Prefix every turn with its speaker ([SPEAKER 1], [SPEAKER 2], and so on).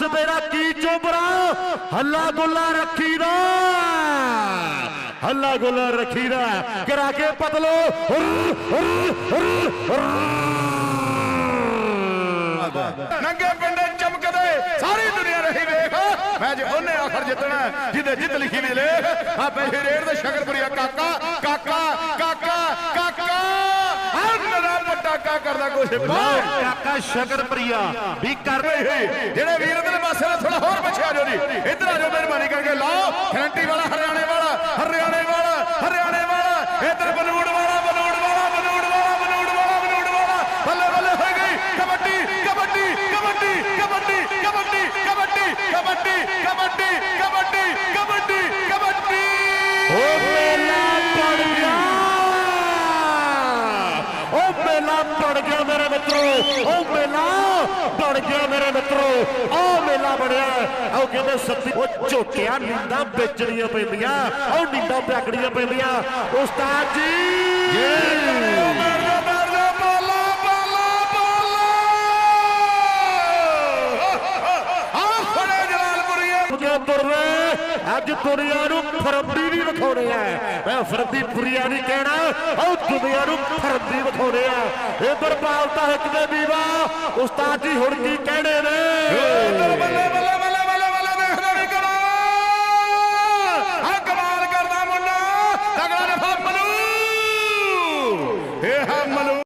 [SPEAKER 1] Cobra ਹੱਲਾ ਗੁੱਲਾ ਰੱਖੀਦਾ ਹੱਲਾ ਗੁੱਲਾ ਰੱਖੀਦਾ ਕਰਾ ਕੇ ਪਤਲੋ।
[SPEAKER 2] ਨੰਗੇ ਪਿੰਡੇ ਚਮਕਦੇ। ਸਾਰੀ ਦੁਨੀਆ ਰਹੀ ਵੇਖ। ਮੈਂ ਉਹਨੇ ਆਖਰ ਜਿੱਤਣਾ ਜਿਹਦੇ ਜਿੱਤ ਲਿਖੀ ਨੇ ਲੇਖ ਆ ਪੈਸੇ ਰੇੜ ਦੇ ਸ਼ਕਰਪੁਰੀਆ ਕਾਕਾ ਕਾਕਾ ਕਾਕਾ ਹਰ ਮੇਰਾ ਵੱਡਾ ਕਾ ਕਰਦਾ ਕੁਛ।
[SPEAKER 1] ਲਓ ਕਾਕਾ ਸ਼ਕਰਪ੍ਰਿਆ ਵੀ ਕਰ
[SPEAKER 2] ਜਿਹੜੇ ਵੀਰ ਇਧਰਲੇ ਪਾਸੇ ਨੇ ਥੋੜਾ ਹੋਰ ਪਿੱਛੇ ਆ ਜਾਓ ਜੀ। ਇੱਧਰ ਆ ਜਾਓ।
[SPEAKER 1] ਮੇਲਾ ਪੜ ਗਿਆ ਮੇਰੇ ਮਿੱਤਰੋ। ਓ ਮੇਲਾ ਪੜ ਗਿਆ ਮੇਰੇ ਮਿੱਤਰੋ। ਓ ਮੇਲਾ ਬੜਿਆ ਉਹ ਕਹਿੰਦੇ ਸੱਤੀ ਉਹ ਝੋਟਿਆਂ ਨੀਂਦਾਂ ਵੇਚਣੀਆਂ ਪੈਂਦੀਆਂ। ਉਹ ਨੀਂਦਾਂ ਪਿਆਕੜੀਆਂ ਪੈਂਦੀਆਂ। ਉਸਤਾਦ ਜੀ। ਅੱਜ ਦੁਨੀਆ ਨੂੰ ਫਰੰਦੀ ਵੀ ਵਿਖਾਉਣੇ ਆ ਮੈਂ ਫਰੰਦੀ ਪੁਰੀਆ ਨਹੀਂ ਕਹਿਣਾ। ਉਹ ਦੁਨੀਆ ਨੂੰ ਫਰਦੀ ਵਿਖਾਉਨੇ ਆ। ਇਧਰ ਪਾਲਤਾ ਇੱਕ ਦੇ ਦੀਵਾ, ਉਸਤਾਦ ਜੀ ਹੁਣ ਕੀ ਕਹਿਣੇ ਨੇ?